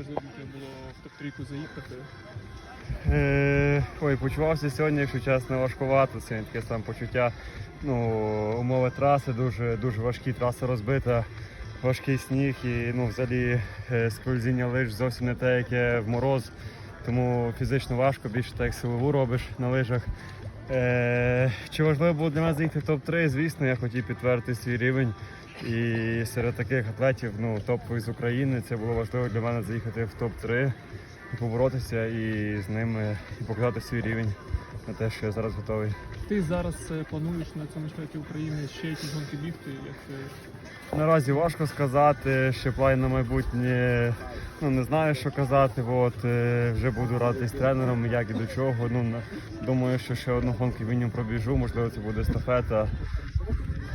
важливо було в топ-трійку заїхати? Е, ой, почувався сьогодні, якщо чесно, важкувато. Це таке саме почуття. Ну, умови траси дуже, дуже важкі, траса розбита, важкий сніг і ну, взагалі е, скользіння лиж зовсім не те, яке в мороз. Тому фізично важко, більше так силову робиш на лижах. Е, чи важливо було для мене заїхати в топ-3? Звісно, я хотів підтвердити свій рівень. І серед таких атлетів, ну, топових з України, це було важливо для мене заїхати в топ-3 і поборотися і з ними і показати свій рівень на те, що я зараз готовий. Ти зараз е, плануєш на цьому штаті України ще якісь гонки бігти? Як це... Наразі важко сказати, ще план на майбутнє. Ну не знаю, що казати. От е, вже буду радитись тренером, як і до чого. Ну думаю, що ще одну гонку мінімум пробіжу, можливо, це буде естафета.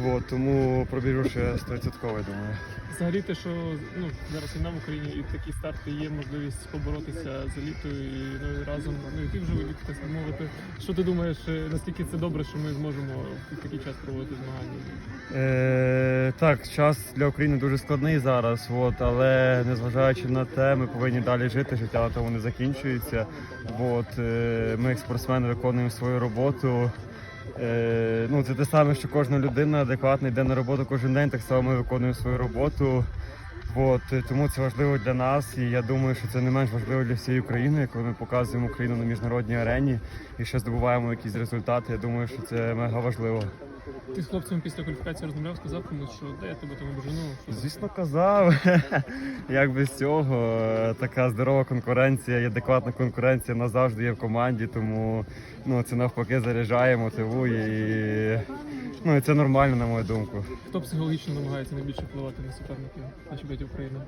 От, тому пробіжу ще 100%, думаю. Взагалі те, що ну, зараз війна в Україні і такі старти є можливість поборотися з елітою і ну, і разом ну, і ти вже так мовити. Що ти думаєш, е, наскільки це добре, що ми зможемо в такий час проводити змагання? Е, так, час для України дуже складний зараз, от, але незважаючи на те, ми повинні далі жити, життя на тому не закінчується. От, е, ми, як спортсмени, виконуємо свою роботу. Е, ну, це те саме, що кожна людина адекватно йде на роботу кожен день, так само ми виконуємо свою роботу. От, тому це важливо для нас, і я думаю, що це не менш важливо для всієї України, коли ми показуємо Україну на міжнародній арені і ще здобуваємо якісь результати. Я думаю, що це мега важливо. Ти з хлопцем після кваліфікації розмовляв, сказав комусь, що де я тебе там обжену. Звісно, казав. Як без цього, така здорова конкуренція, і адекватна конкуренція назавжди є в команді, тому ну, це навпаки заряджає, мотивує і ну, і це нормально, на мою думку. Хто психологічно намагається найбільше впливати на суперників на чемпіонаті України?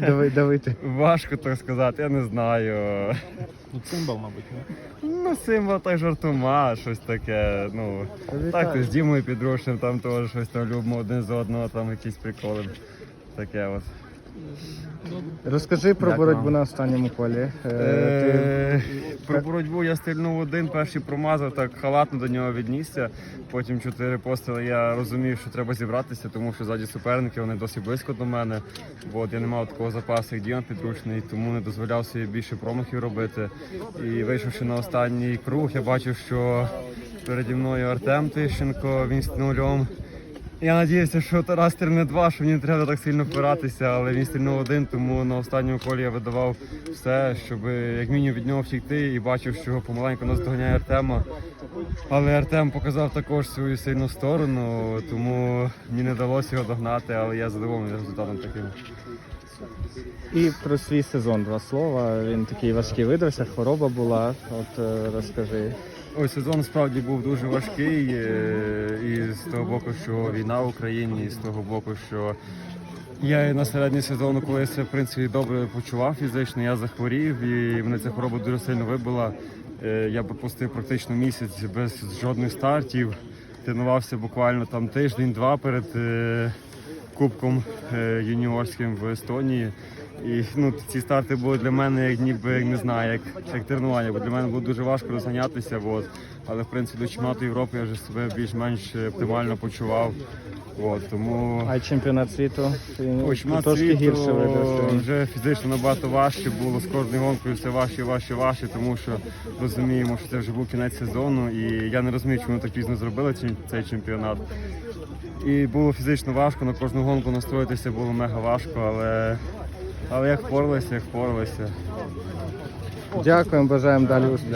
Дави, давити. Важко так сказати, я не знаю. Ну, цимбал, мабуть. Ну, символ так жартома, щось таке. Ну, так, то з Дімою Підрушним там теж щось там любимо один з одного, там якісь приколи. Таке от. Розкажи про Дякую боротьбу вам. на останньому колі. Е, Е, Про боротьбу я стрільнув один, перший промазав, так халатно до нього віднісся. Потім чотири постріли. Я розумів, що треба зібратися, тому що ззаді суперники вони досить близько до мене. От, я не мав такого запасу, як Діон підручний, тому не дозволяв собі більше промахів робити. І вийшовши на останній круг, я бачив, що переді мною Артем Тищенко, він з нульом. Я надіявся, що Тарас стрільне два, що мені не треба так сильно впиратися, але він стрільнув один, тому на останньому колі я видавав все, щоб як мінімум від нього втікти і бачив, що помаленьку наздоганяє Артема. Але Артем показав також свою сильну сторону, тому мені не вдалося його догнати, але я задоволений результатом таким. І про свій сезон два слова. Він такий важкий видався, хвороба була. От е, розкажи. Ой, сезон справді був дуже важкий. е, І з того боку, що війна в Україні, і з того боку, що я на середній сезону, коли я себе в принципі добре почував фізично, я захворів і мене ця хвороба дуже сильно вибила. Е, Я пропустив практично місяць без жодних стартів. Тренувався буквально там тиждень-два перед е, кубком юніорським в Естонії. І ну, ці старти були для мене як ніби як не знаю, як, як тренування, бо для мене було дуже важко розганятися. От. Але в принципі до чемпіонату Європи я вже себе більш-менш оптимально почував. От, тому А чемпіонат світу Він Ой, чемпіонат трошки світу гірше видався. вже фізично набагато важче було з кожною гонкою все важче, важче, важче, тому що розуміємо, що це вже був кінець сезону, і я не розумію, чому так пізно зробили цей чемпіонат. І було фізично важко, на кожну гонку настроїтися було мега важко, але, але як впоралися, як впоралися. Дякуємо, бажаємо далі успіхів.